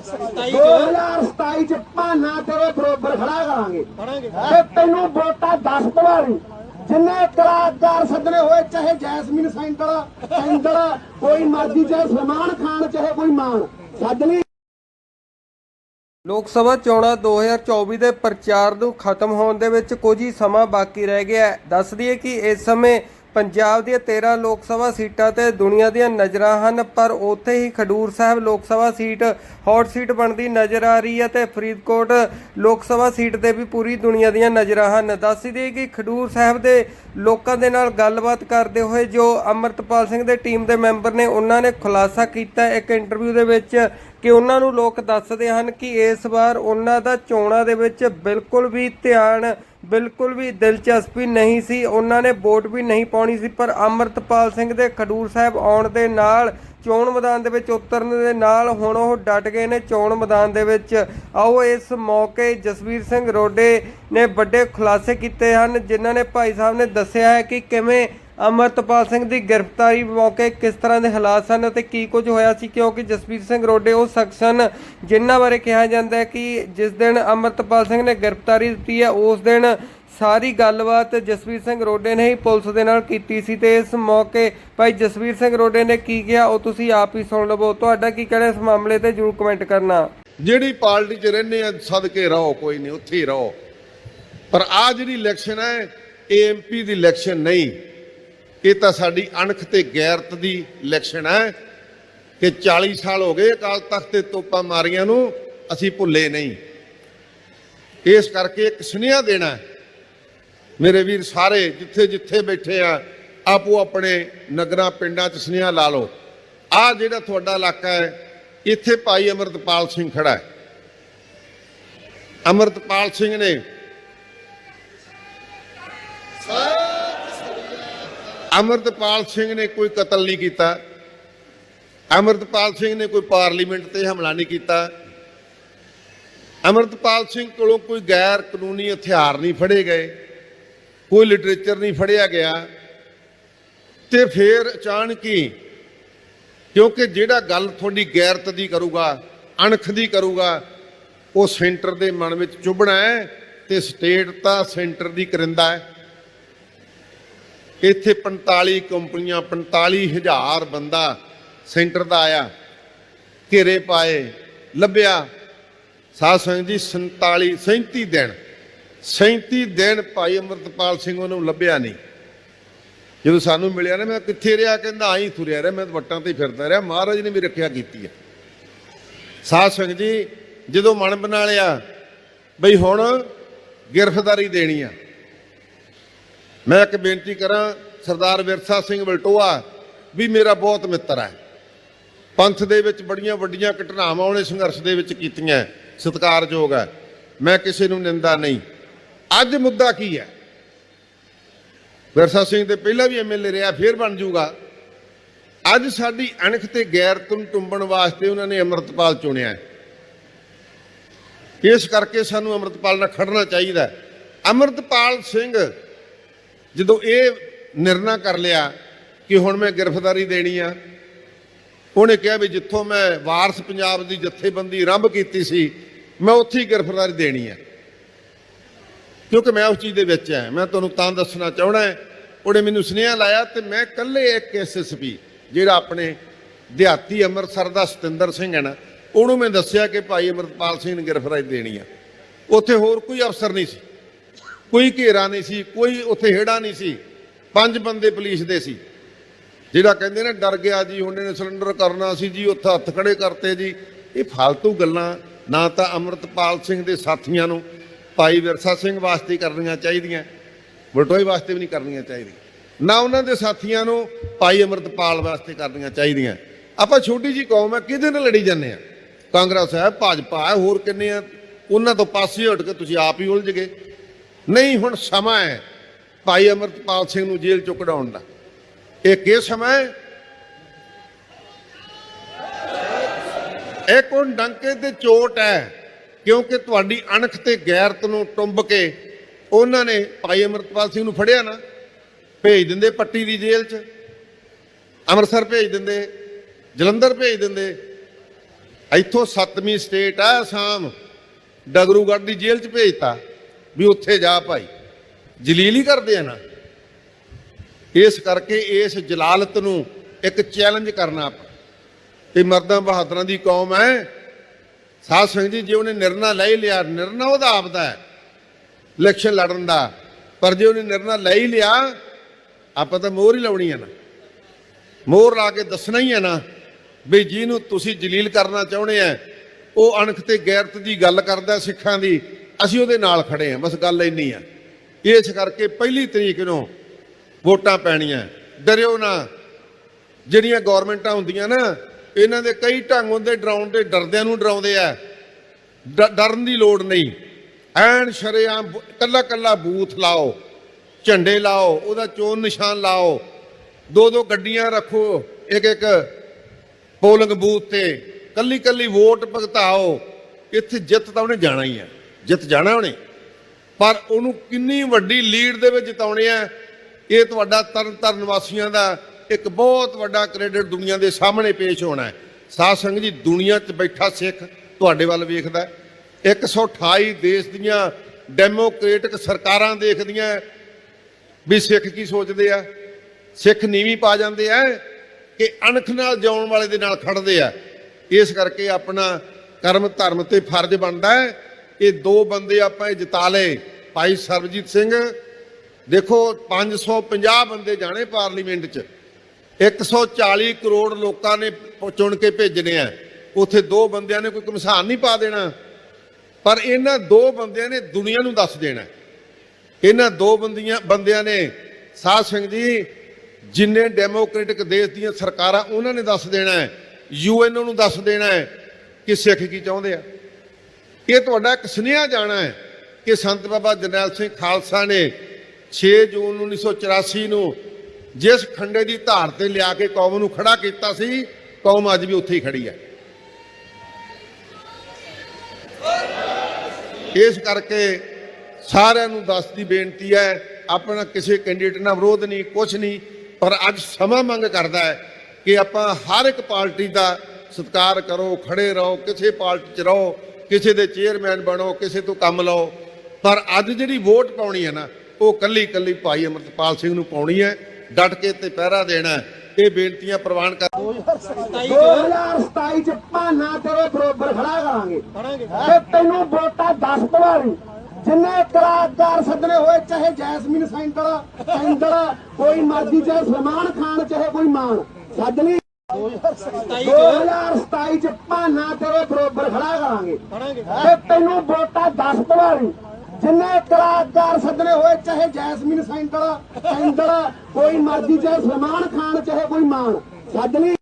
2027 ਚ। ਭਾਨਾ ਤੇਰੇ ਬਰੋਬਰ ਖੜਾ ਕਰਾਂਗੇ। ਤੇ ਤੈਨੂੰ ਵੋਟਾਂ 10 ਪਵਾਰੀ ਜਿੰਨੇ ਕਲਾਕਾਰ ਸੱਦਣੇ ਹੋਏ ਚਾਹੇ ਜੈਸਮੀਨ ਸੈਂਟਰ ਸੈਂਟਰ ਕੋਈ ਮਰਜ਼ੀ ਚਾਹੇ ਸਲਮਾਨ ਖਾਨ ਚਾਹੇ ਕੋਈ ਮਾਨ ਸੱਦ ਲਈ। ਲੋਕ ਸਭਾ ਚੋਣਾਂ 2024 ਦੇ ਪ੍ਰਚਾਰ ਨੂੰ ਖਤਮ ਹੋਣ ਦੇ ਵਿੱਚ ਕੁਝ ਹੀ ਸਮਾਂ ਬਾਕੀ ਰਹਿ ਗਿਆ ਹੈ। ਦੱਸ ਦਈਏ ਕਿ ਇਸ ਸਮੇਂ ਪੰਜਾਬ ਦੀਆਂ 13 ਲੋਕ ਸਭਾ ਸੀਟਾਂ ਤੇ ਦੁਨੀਆ ਦੀਆਂ ਨਜ਼ਰਾਂ ਹਨ, ਪਰ ਉੱਥੇ ਹੀ ਖਡੂਰ ਸਾਹਿਬ ਲੋਕ ਸਭਾ ਸੀਟ, ਹੌਟ ਸੀਟ ਬਣਦੀ ਨਜ਼ਰ ਆ ਰਹੀ ਹੈ ਤੇ ਫਰੀਦਕੋਟ ਲੋਕ ਸਭਾ ਸੀਟ ਤੇ ਵੀ ਪੂਰੀ ਦੁਨੀਆ ਦੀਆਂ ਨਜ਼ਰਾਂ ਹਨ। ਦੱਸ ਦਈਏ ਕਿ ਖਡੂਰ ਸਾਹਿਬ ਦੇ ਲੋਕਾਂ ਦੇ ਨਾਲ ਗੱਲਬਾਤ ਕਰਦੇ ਹੋਏ ਜੋ ਅਮਰਤਪਾਲ ਸਿੰਘ ਦੇ ਟੀਮ ਦੇ ਮੈਂਬਰ ਨੇ, ਉਹਨਾਂ ਨੇ ਖੁਲਾਸਾ ਕੀਤਾ। ਇੱਕ ਇੰਟਰਵਿਊ ਦੇ ਵਿੱਚ ਕਿ ਉਹਨਾਂ ਨੂੰ ਲੋਕ ਦੱਸਦੇ ਹਨ ਕਿ ਇਸ ਵਾਰ ਉਹਨਾਂ ਦਾ ਚੋਣਾਂ ਦੇ ਵਿੱਚ ਬਿਲਕੁਲ ਵੀ ਧਿਆਨ ਬਿਲਕੁਲ ਵੀ ਦਿਲਚਸਪੀ ਨਹੀਂ ਸੀ। ਉਹਨਾਂ ਨੇ ਵੋਟ ਵੀ ਨਹੀਂ ਪਾਉਣੀ ਸੀ, ਪਰ ਅਮਰਤਪਾਲ ਸਿੰਘ ਦੇ ਖਡੂਰ ਸਾਹਿਬ ਆਉਣ ਦੇ ਨਾਲ, ਚੋਣ ਮੈਦਾਨ ਦੇ ਵਿੱਚ ਉਤਰਨ ਦੇ ਨਾਲ ਹੁਣ ਉਹ ਡਟ ਗਏ ਨੇ ਚੋਣ ਮੈਦਾਨ ਦੇ ਵਿੱਚ। ਆਓ ਇਸ ਮੌਕੇ ਜਸਵੀਰ ਸਿੰਘ ਰੋਡੇ ਨੇ ਵੱਡੇ ਖੁਲਾਸੇ ਕੀਤੇ ਹਨ, ਜਿਨ੍ਹਾਂ ਨੇ ਭਾਈ ਸਾਹਿਬ ਨੇ ਦੱਸਿਆ ਹੈ ਕਿ ਕਿਵੇਂ ਅਮਰਤਪਾਲ ਸਿੰਘ ਦੀ ਗ੍ਰਿਫਤਾਰੀ ਮੌਕੇ ਕਿਸ ਤਰ੍ਹਾਂ ਦੇ ਹਾਲਾਤ ਸਨ ਅਤੇ ਕੀ ਕੁਝ ਹੋਇਆ ਸੀ? ਕਿਉਂਕਿ ਜਸਵੀਰ ਸਿੰਘ ਰੋਡੇ ਉਹ ਸ਼ਖਸ ਸਨ ਜਿਨ੍ਹਾਂ ਬਾਰੇ ਕਿਹਾ ਜਾਂਦਾ ਹੈ ਕਿ ਜਿਸ ਦਿਨ ਅਮਰਤਪਾਲ ਸਿੰਘ ਨੇ ਗ੍ਰਿਫਤਾਰੀ ਦਿੱਤੀ ਹੈ, ਉਸ ਦਿਨ ਸਾਰੀ ਗੱਲਬਾਤ ਜਸਵੀਰ ਸਿੰਘ ਰੋਡੇ ਨੇ ਹੀ ਪੁਲਿਸ ਦੇ ਨਾਲ ਕੀਤੀ ਸੀ ਤੇ ਇਸ ਮੌਕੇ ਭਾਈ ਜਸਵੀਰ ਸਿੰਘ ਰੋਡੇ ਨੇ ਕੀ ਕਿਹਾ, ਉਹ ਤੁਸੀਂ ਆਪ ਹੀ ਸੁਣ ਲਵੋ। ਤੁਹਾਡਾ ਕੀ ਕਹਿਣਾ ਇਸ ਮਾਮਲੇ ਤੇ ਜਰੂਰ ਕਮੈਂਟ ਕਰਨਾ। ਜਿਹੜੀ ਪਾਰਟੀ 'ਚ ਰਹਿੰਦੇ ਆ, ਸਦਕੇ ਰਹੋ, ਕੋਈ ਨਹੀਂ, ਉੱਥੇ ਹੀ ਰਹੋ। ਪਰ ਆ ਜਿਹੜੀ ਇਲੈਕਸ਼ਨ ਹੈ, ਇਹ ਐਮਪੀ ਦੀ ਇਲੈਕਸ਼ਨ ਨਹੀਂ। ਇਹ ਤਾਂ ਸਾਡੀ ਅਣਖ ਤੇ ਗੈਰਤ ਦੀ ਇਲੈਕਸ਼ਨ ਹੈ ਕਿ 40 ਸਾਲ ਹੋ ਗਏ ਅਕਾਲ ਤਖਤ ਤੇ ਤੋਪਾਂ ਮਾਰੀਆਂ ਨੂੰ ਅਸੀਂ ਭੁੱਲੇ ਨਹੀਂ। ਇਸ ਕਰਕੇ ਇੱਕ ਸੁਨੇਹਾ ਦੇਣਾ ਮੇਰੇ ਵੀਰ ਸਾਰੇ ਜਿੱਥੇ ਜਿੱਥੇ ਬੈਠੇ ਆ, ਆਪੋ ਆਪਣੇ ਨਗਰਾਂ ਪਿੰਡਾਂ 'ਚ ਸੁਨੇਹਾ ਲਾ ਲਓ। ਆ ਜਿਹੜਾ ਤੁਹਾਡਾ ਇਲਾਕਾ ਹੈ, ਇੱਥੇ ਭਾਈ ਅਮਰਤਪਾਲ ਸਿੰਘ ਖੜਾ ਹੈ। ਅਮਰਤਪਾਲ ਸਿੰਘ ਨੇ ਅਮਰਤਪਾਲ ਸਿੰਘ ਨੇ ਕੋਈ ਕਤਲ ਨਹੀਂ ਕੀਤਾ। ਅਮਰਤਪਾਲ ਸਿੰਘ ਨੇ ਕੋਈ ਪਾਰਲੀਮੈਂਟ ਤੇ ਹਮਲਾ ਨਹੀਂ ਕੀਤਾ। ਅਮਰਤਪਾਲ ਸਿੰਘ ਕੋਲੋਂ ਕੋਈ ਗੈਰ ਕਾਨੂੰਨੀ ਹਥਿਆਰ ਨਹੀਂ ਫੜੇ ਗਏ। ਕੋਈ ਲਿਟਰੇਚਰ ਨਹੀਂ ਫੜਿਆ ਗਿਆ। ਤੇ ਫਿਰ ਅਚਾਨਕ ਹੀ, ਕਿਉਂਕਿ ਜਿਹੜਾ ਗੱਲ ਤੁਹਾਡੀ ਗੈਰਤ ਦੀ ਕਰੂਗਾ, ਅਣਖ ਦੀ ਕਰੂਗਾ, ਉਹ ਸੈਂਟਰ ਦੇ ਮਨ ਵਿੱਚ ਚੁਭਣਾ ਹੈ ਤੇ ਸਟੇਟ ਤਾਂ ਸੈਂਟਰ ਦੀ ਕਰਿੰਦਾ ਹੈ। ਇੱਥੇ 45 ਕੰਪਨੀਆਂ 45000 ਬੰਦਾ ਸੈਂਟਰ ਦਾ ਆਇਆ, ਘੇਰੇ ਪਾਏ, ਲੱਭਿਆ। ਸਾਧ ਸੰਗਤ ਜੀ 47 37 ਦਿਨ 37 ਦਿਨ ਭਾਈ ਅਮਰਤਪਾਲ ਸਿੰਘ ਉਹਨੂੰ ਲੱਭਿਆ ਨਹੀਂ। ਜਦੋਂ ਸਾਨੂੰ ਮਿਲਿਆ ਨਾ, ਮੈਂ ਕਿੱਥੇ ਰਿਹਾ ਕਹਿੰਦਾ, ਆਈ ਤੁਰਿਆ ਰਿਹਾ, ਮੈਂ ਤਾਂ ਵੱਟਾਂ ਤੇ ਫਿਰਦਾ ਰਿਹਾ, ਮਹਾਰਾਜ ਨੇ ਵੀ ਰੱਖਿਆ ਕੀਤੀ ਹੈ ਸਾਧ ਸੰਗਤ ਜੀ, ਜਦੋਂ ਮਨ ਬਣਾ ਲਿਆ, ਬਈ ਹੁਣ ਗ੍ਰਿਫਤਾਰੀ ਦੇਣੀ ਆ। ਮੈਂ ਇੱਕ ਬੇਨਤੀ ਕਰਾਂ, ਸਰਦਾਰ ਵਿਰਸਾ ਸਿੰਘ ਬਲਟੋਆ ਵੀ ਮੇਰਾ ਬਹੁਤ ਮਿੱਤਰ ਹੈ। ਪੰਥ ਦੇ ਵਿੱਚ ਬੜੀਆਂ ਵੱਡੀਆਂ ਘਟਨਾਵਾਂ ਉਹਨੇ ਸੰਘਰਸ਼ ਦੇ ਵਿੱਚ ਕੀਤੀਆਂ, ਸਤਿਕਾਰਯੋਗ ਹੈ। ਮੈਂ ਕਿਸੇ ਨੂੰ ਨਿੰਦਾ ਨਹੀਂ। ਅੱਜ ਮੁੱਦਾ ਕੀ ਹੈ? ਵਿਰਸਾ ਸਿੰਘ ਤੇ ਪਹਿਲਾਂ ਵੀ ਐਮਐਲਏ ਰਿਹਾ, ਫੇਰ ਬਣ ਜਾਊਗਾ। ਅੱਜ ਸਾਡੀ ਅਣਖ ਤੇ ਗੈਰਤ ਨੂੰ ਟੁੰਬਣ ਵਾਸਤੇ ਉਹਨਾਂ ਨੇ ਅਮਰਤਪਾਲ ਚੁਣਿਆ ਇਸ ਕਰਕੇ ਸਾਨੂੰ ਅਮਰਤਪਾਲ ਨਾਲ ਖੜਨਾ ਚਾਹੀਦਾ ਹੈ। ਅਮਰਤਪਾਲ ਸਿੰਘ ਜਦੋਂ ਇਹ ਨਿਰਣਾ ਕਰ ਲਿਆ ਕਿ ਹੁਣ ਮੈਂ ਗ੍ਰਿਫਤਾਰੀ ਦੇਣੀ ਆ, ਉਹਨੇ ਕਿਹਾ ਵੀ ਜਿੱਥੋਂ ਮੈਂ ਵਾਰਸ ਪੰਜਾਬ ਦੀ ਜਥੇਬੰਦੀ ਆਰੰਭ ਕੀਤੀ ਸੀ, ਮੈਂ ਉੱਥੇ ਹੀ ਗ੍ਰਿਫਤਾਰੀ ਦੇਣੀ ਆ। ਕਿਉਂਕਿ ਮੈਂ ਉਸ ਚੀਜ਼ ਦੇ ਵਿੱਚ ਆ, ਮੈਂ ਤੁਹਾਨੂੰ ਤਾਂ ਦੱਸਣਾ ਚਾਹਣਾ ਹੈ, ਉਹਨੇ ਮੈਨੂੰ ਸੁਨੇਹਾ ਲਾਇਆ ਤੇ ਮੈਂ ਇਕੱਲੇ ਇੱਕ ਐਸਐਸਪੀ ਜਿਹੜਾ ਆਪਣੇ ਦਿਹਾਤੀ ਅੰਮ੍ਰਿਤਸਰ ਦਾ ਸਤਿੰਦਰ ਸਿੰਘ ਹੈ ਨਾ, ਉਹਨੂੰ ਮੈਂ ਦੱਸਿਆ ਕਿ ਭਾਈ ਅਮਰਪਾਲ ਸਿੰਘ ਨੂੰ ਗ੍ਰਿਫਤਾਰੀ ਦੇਣੀ ਆ। ਉੱਥੇ ਹੋਰ ਕੋਈ ਅਫਸਰ ਨਹੀਂ ਸੀ। ਕੋਈ ਘੇਰਾ ਨਹੀਂ ਸੀ, ਕੋਈ ਉੱਥੇ ਹੇੜਾ ਨਹੀਂ ਸੀ। ਪੰਜ ਬੰਦੇ ਪੁਲਿਸ ਦੇ ਸੀ। ਜਿਹੜਾ ਕਹਿੰਦੇ ਨੇ, ਡਰ ਗਿਆ ਜੀ, ਹੁਣ ਨੇ ਸਿਲੰਡਰ ਕਰਨਾ ਸੀ ਜੀ, ਉੱਥੇ ਹੱਥ ਖੜੇ ਕਰਤੇ ਜੀ। ਇਹ ਫालतू ਗੱਲਾਂ, ਨਾ ਤਾਂ ਅਮਰਤਪਾਲ ਸਿੰਘ ਦੇ ਸਾਥੀਆਂ ਨੂੰ, ਭਾਈ ਵਿਰਸਾ ਸਿੰਘ ਵਾਸਤੇ ਕਰਨੀਆਂ ਚਾਹੀਦੀਆਂ, ਬਲਟੋਏ ਵਾਸਤੇ ਵੀ ਨਹੀਂ ਕਰਨੀਆਂ ਚਾਹੀਦੀਆਂ। ਨਾ ਉਹਨਾਂ ਦੇ ਸਾਥੀਆਂ ਨੂੰ ਭਾਈ ਅਮਰਤਪਾਲ ਵਾਸਤੇ ਕਰਨੀਆਂ ਚਾਹੀਦੀਆਂ। ਆਪਾਂ ਛੋਟੀ ਜੀ ਕੌਮ ਹੈ, ਕਿਹਦੇ ਨਾਲ ਲੜੀ ਜਾਂਦੇ ਆ? ਕਾਂਗਰਸ ਹੈ, ਭਾਜਪਾ ਹੈ, ਹੋਰ ਕਿੰਨੇ ਆ? ਉਹਨਾਂ ਤੋਂ ਪਾਸੇ ਹਟ ਕੇ ਤੁਸੀਂ ਆਪ ਹੀ ਉਲਝ ਗਏ। ਨਹੀਂ, ਹੁਣ ਸਮਾਂ ਹੈ। ਭਾਈ ਅਮਰਤਪਾਲ ਸਿੰਘ ਨੂੰ ਜੇਲ੍ਹ ਚੋਂ ਕਢਾਉਣ ਦਾ। ਇਹ ਕੀ ਸਮਾਂ ਹੈ? ਇਹ ਕੋਣ ਡੰਕੇ ਤੇ ਚੋਟ ਹੈ, ਕਿਉਂਕਿ ਤੁਹਾਡੀ ਅਣਖ ਤੇ ਗੈਰਤ ਨੂੰ ਟੁੰਬ ਕੇ ਉਹਨਾਂ ਨੇ ਭਾਈ ਅਮਰਤਪਾਲ ਸਿੰਘ ਨੂੰ ਫੜਿਆ ਨਾ, ਭੇਜ ਦਿੰਦੇ ਪੱਟੀ ਦੀ ਜੇਲ੍ਹ 'ਚ। ਅੰਮ੍ਰਿਤਸਰ ਭੇਜ ਦਿੰਦੇ, ਜਲੰਧਰ ਭੇਜ ਦਿੰਦੇ। ਇੱਥੋਂ ਸੱਤਵੀਂ ਸਟੇਟ ਆ, ਅਸਾਮ। ਡਗਰੂਗੜ੍ਹ ਦੀ ਜੇਲ੍ਹ 'ਚ ਭੇਜਤਾ। ਵੀ ਉੱਥੇ ਜਾ ਭਾਈ। ਜਲੀਲ ਹੀ ਕਰਦੇ ਆ ਨਾ। ਇਸ ਕਰਕੇ ਇਸ ਜਲਾਲਤ ਨੂੰ ਇੱਕ ਚੈਲੰਜ ਕਰਨਾ ਆਪਾਂ। ਇਹ ਮਰਦਾਂ ਬਹਾਦਰਾਂ ਦੀ ਕੌਮ ਹੈ। ਸਾਧ ਸੰਗਤ ਜੀ, ਜੇ ਉਹਨੇ ਨਿਰਣਾ ਲੈ ਲਿਆ, ਨਿਰਣਾ ਉਹਦਾ ਆਪਦਾ ਹੈ। ਇਲੈਕਸ਼ਨ ਲੜਨ ਦਾ। ਪਰ ਜੇ ਉਹਨੇ ਨਿਰਣਾ ਲੈ ਹੀ ਲਿਆ, ਆਪਾਂ ਤਾਂ ਮੋਹਰ ਹੀ ਲਾਉਣੀ ਹੈ ਨਾ। ਮੋਹਰ ਲਾ ਕੇ ਦੱਸਣਾ ਹੀ ਹੈ ਨਾ। ਵੀ ਜਿਹਨੂੰ ਤੁਸੀਂ ਜਲੀਲ ਕਰਨਾ ਚਾਹੁੰਦੇ ਆ, ਉਹ ਅਣਖ ਤੇ ਗੈਰਤ ਦੀ ਗੱਲ ਕਰਦਾ ਸਿੱਖਾਂ ਦੀ। ਅਸੀਂ ਉਹਦੇ ਨਾਲ ਖੜੇ ਹਾਂ, ਬਸ ਗੱਲ ਇੰਨੀ ਆ। ਇਸ ਕਰਕੇ ਪਹਿਲੀ ਤਰੀਕ ਨੂੰ ਵੋਟਾਂ ਪੈਣੀਆਂ। ਡਰਿਓ ਨਾ। ਜਿਹੜੀਆਂ ਗਵਰਨਮੈਂਟਾਂ ਹੁੰਦੀਆਂ ਨਾ, ਇਹਨਾਂ ਦੇ ਕਈ ਢੰਗ ਹੁੰਦੇ, ਡਰਾਉਣ ਦੇ, ਡਰਦਿਆਂ ਨੂੰ ਡਰਾਉਂਦੇ ਆ। ਡ- ਡਰਨ ਦੀ ਲੋੜ ਨਹੀਂ। ਐਨ ਸ਼ਰੇਆਮ ਬ- ਕੱਲਾ ਕੱਲਾ ਬੂਥ ਲਾਓ, ਝੰਡੇ ਲਾਓ, ਉਹਦਾ ਚੋਣ ਨਿਸ਼ਾਨ ਲਾਓ। ਦੋ ਦੋ ਗੱਡੀਆਂ ਰੱਖੋ, ਇੱਕ ਇੱਕ ਪੋਲਿੰਗ ਬੂਥ ਤੇ। ਕੱਲੀ ਕੱਲੀ ਵੋਟ ਭਗਤਾਓ। ਇੱਥੇ ਜਿੱਤ ਤਾਂ ਉਹਨੇ ਜਾਣਾ ਹੀ ਆ। ਜਿੱਤ ਜਾਣਾ ਉਹਨੇ। ਪਰ ਉਹਨੂੰ ਕਿੰਨੀ ਵੱਡੀ ਲੀਡ ਦੇ ਵਿੱਚ ਜਿਤਾਉਣੇ ਆ ਇਹ ਤੁਹਾਡਾ ਤਰਨ ਤਾਰਨ ਵਾਸੀਆਂ ਦਾ ਇੱਕ ਬਹੁਤ ਵੱਡਾ ਕ੍ਰੈਡਿਟ ਦੁਨੀਆ ਦੇ ਸਾਹਮਣੇ ਪੇਸ਼ ਹੋਣਾ ਹੈ। ਸਾਧ ਸੰਗਤ ਜੀ, ਦੁਨੀਆ 'ਚ ਬੈਠਾ ਸਿੱਖ ਤੁਹਾਡੇ ਵੱਲ ਵੇਖਦਾ ਹੈ। 128 ਦੇਸ਼ ਦੀਆਂ ਡੈਮੋਕ੍ਰੇਟਿਕ ਸਰਕਾਰਾਂ ਦੇਖਦੀਆਂ ਵੀ ਸਿੱਖ ਕੀ ਸੋਚਦੇ ਆ। ਸਿੱਖ ਨੀਵੀਂ ਪਾ ਜਾਂਦੇ ਆ ਕਿ ਅਣਖ ਨਾਲ ਜਿਉਣ ਵਾਲੇ ਦੇ ਨਾਲ ਖੜਦੇ ਆ। ਇਸ ਕਰਕੇ ਆਪਣਾ ਕਰਮ ਧਰਮ ਤੇ ਫਰਜ਼ ਬਣਦਾ ਹੈ ਇਹ ਦੋ ਬੰਦੇ ਆਪਾਂ ਇਹ ਜਿਤਾ ਲਏ। ਭਾਈ ਸਰਬਜੀਤ ਸਿੰਘ, ਦੇਖੋ 550 ਬੰਦੇ ਜਾਣੇ ਪਾਰਲੀਮੈਂਟ 'ਚ। 140 ਕਰੋੜ ਲੋਕਾਂ ਨੇ ਚੁਣ ਕੇ ਭੇਜਣੇ ਆ। ਉਥੇ ਦੋ ਬੰਦਿਆਂ ਨੇ ਕੋਈ ਕਮਸਾਨ ਨਹੀਂ ਪਾ ਦੇਣਾ। ਪਰ ਇਹਨਾਂ ਦੋ ਬੰਦਿਆਂ ਨੇ ਦੁਨੀਆ ਨੂੰ ਦੱਸ ਦੇਣਾ। ਇਹਨਾਂ ਦੋ ਬੰਦੀਆਂ, ਬੰਦਿਆਂ ਨੇ ਸਾਧ ਸਿੰਘ ਜੀ, ਜਿੰਨੇ ਡੈਮੋਕ੍ਰੈਟਿਕ ਦੇਸ਼ ਦੀਆਂ ਸਰਕਾਰਾਂ ਉਹਨਾਂ ਨੇ ਦੱਸ ਦੇਣਾ ਹੈ। ਯੂਐਨ ਨੂੰ ਦੱਸ ਦੇਣਾ ਹੈ ਕਿ ਸਿੱਖ ਕੀ ਚਾਹੁੰਦੇ ਆ। ਇਹ ਤੁਹਾਡਾ ਇੱਕ ਸੁਨੇਹਾ ਜਾਣਾ ਹੈ ਕਿ ਸੰਤ ਬਾਬਾ ਜਰਨੈਲ ਸਿੰਘ ਖਾਲਸਾ ਨੇ 6 ਜੂਨ 1984 ਨੂੰ ਜਿਸ ਖੰਡੇ ਦੀ ਧਾਰ ਤੇ ਲਿਆ ਕੇ ਕੌਮ ਨੂੰ ਖੜਾ ਕੀਤਾ ਸੀ, ਕੌਮ ਅੱਜ ਵੀ ਉੱਥੇ ਹੀ ਖੜੀ ਹੈ। ਇਸ ਕਰਕੇ ਸਾਰਿਆਂ ਨੂੰ ਦੱਸ ਦੀ ਬੇਨਤੀ ਹੈ, ਆਪਣਾ ਕਿਸੇ ਕੈਂਡੀਡੇਟ ਨਾਲ ਵਿਰੋਧ ਨਹੀਂ ਕੁਝ ਨਹੀਂ, ਪਰ ਅੱਜ ਸਮਾਂ ਮੰਗ ਕਰਦਾ ਹੈ ਕਿ ਆਪਾਂ ਹਰ ਇੱਕ ਪਾਰਟੀ ਦਾ ਸਤਿਕਾਰ ਕਰੋ, ਖੜੇ ਰਹੋ, ਕਿਸੇ ਪਾਰਟੀ 'ਚ ਰਹੋ। ਕਿਸੇ ਦੇ ਚੇਅਰਮੈਨ ਬਣੋ ਕਿਸੇ ਤੋਂ ਕੰਮ ਲਓ। ਪਰ ਅੱਜ ਜਿਹੜੀ ਵੋਟ ਪਾਉਣੀ ਹੈ ਨਾ ਉਹ ਕੱਲੀ ਕੱਲੀ ਭਾਈ ਅਮਰਤਪਾਲ ਸਿੰਘ ਨੂੰ ਪਾਉਣੀ ਹੈ ਡਟ ਕੇ ਤੇ ਪਹਿਰਾ ਦੇਣਾ। ਇਹ ਬੇਨਤੀਆਂ ਪ੍ਰਵਾਨ ਕਰ 2027 ਚ। ਭਾਨਾ ਤੇਰੇ ਬਰੋਬਰ ਖੜਾ ਕਰਾਂਗੇ। ਤੇ ਤੈਨੂੰ ਵੋਟਾਂ 10 ਪਵਾਰੀ ਜਿੰਨੇ ਕਲਾਕਾਰ ਸੱਦਣੇ ਹੋਏ ਚਾਹੇ ਜੈਸਮੀਨ ਸੈਂਟਰ ਸੈਂਟਰ ਕੋਈ ਮਰਜ਼ੀ ਚਾਹੇ ਸਲਮਾਨ ਖਾਨ ਚਾਹੇ ਕੋਈ ਮਾਨ ਸੱਦ ਲਈ। 2027 ਚ ਭਾਨਾ ਤੇਰੇ ਬਰੋਬਰ ਖੜਾ ਕਰਾਂਗੇ। ਤੇ ਤੈਨੂੰ ਵੋਟਾਂ 10 ਪਵਾਰੀ ਜਿੰਨੇ ਕਲਾਕਾਰ ਸੱਦਣੇ ਹੋਏ ਚਾਹੇ ਜੈਸਮੀਨ ਸੈਂਟਰ ਸੈਂਟਰ ਕੋਈ ਮਰਜ਼ੀ ਚਾਹੇ ਸਲਮਾਨ ਖਾਨ ਚਾਹੇ ਕੋਈ ਮਾਨ ਸੱਦ ਲਈ।